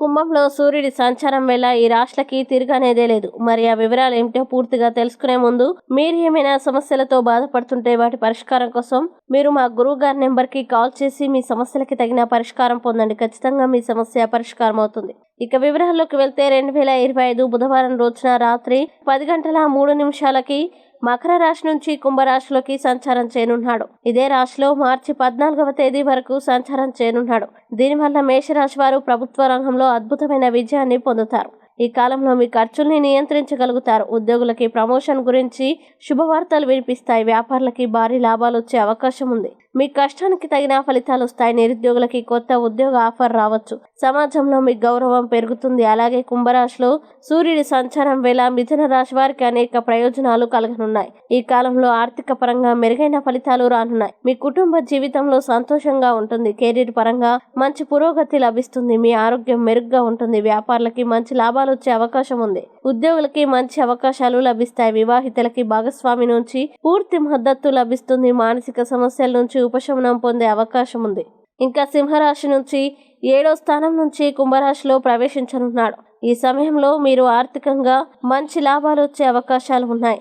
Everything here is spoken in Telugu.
కుంభంలో సూర్యుడి సంచారం వేళ ఈ రాశులకి తిరగనేదే లేదు. మరి ఆ వివరాలు ఏమిటో పూర్తిగా తెలుసుకునే ముందు మీరు ఏమైనా సమస్యలతో బాధపడుతుంటే వాటి పరిష్కారం కోసం మీరు మా గురువు గారి నెంబర్కి కాల్ చేసి మీ సమస్యలకి తగిన పరిష్కారం పొందండి. ఖచ్చితంగా మీ సమస్య పరిష్కారం అవుతుంది. ఇక వివరాల్లోకి వెళ్తే రెండు వేల ఇరవై ఐదు బుధవారం రోజున రాత్రి పది గంటల మూడు నిమిషాలకి మకర రాశి నుంచి కుంభరాశిలోకి సంచారం చేయనున్నాడు. ఇదే రాశిలో మార్చి పద్నాలుగవ తేదీ వరకు సంచారం చేయనున్నాడు. దీనివల్ల మేషరాశి వారు ప్రభుత్వ రంగంలో అద్భుతమైన విజయాన్ని పొందుతారు. ఈ కాలంలో మీ ఖర్చుల్ని నియంత్రించగలుగుతారు. ఉద్యోగులకి ప్రమోషన్ గురించి శుభవార్తలు వినిపిస్తాయి. వ్యాపారులకి భారీ లాభాలు వచ్చే అవకాశం ఉంది మీ కష్టానికి తగిన ఫలితాలు వస్తాయి. నిరుద్యోగులకి కొత్త ఉద్యోగ ఆఫర్ రావచ్చు. సమాజంలో మీ గౌరవం పెరుగుతుంది. అలాగే కుంభరాశిలో సూర్యుడి సంచారం వేళ మిథున రాశి వారికి అనేక ప్రయోజనాలు కలగనున్నాయి. ఈ కాలంలో ఆర్థిక పరంగా మెరుగైన ఫలితాలు రానున్నాయి. మీ కుటుంబ జీవితంలో సంతోషంగా ఉంటుంది. కెరీర్ పరంగా మంచి పురోగతి లభిస్తుంది. మీ ఆరోగ్యం మెరుగ్గా ఉంటుంది. వ్యాపారులకి మంచి లాభాలు వచ్చే అవకాశం ఉంది. ఉద్యోగులకి మంచి అవకాశాలు లభిస్తాయి. వివాహితులకి భాగస్వామి నుంచి పూర్తి మద్దతు లభిస్తుంది. మానసిక సమస్యల నుంచి ఉపశమనం పొందే అవకాశం ఉంది. ఇంకా సింహరాశి నుంచి ఏడో స్థానం నుంచి కుంభరాశిలో ప్రవేశించనున్నాడు. ఈ సమయంలో మీరు ఆర్థికంగా మంచి లాభాలు వచ్చే అవకాశాలు ఉన్నాయి.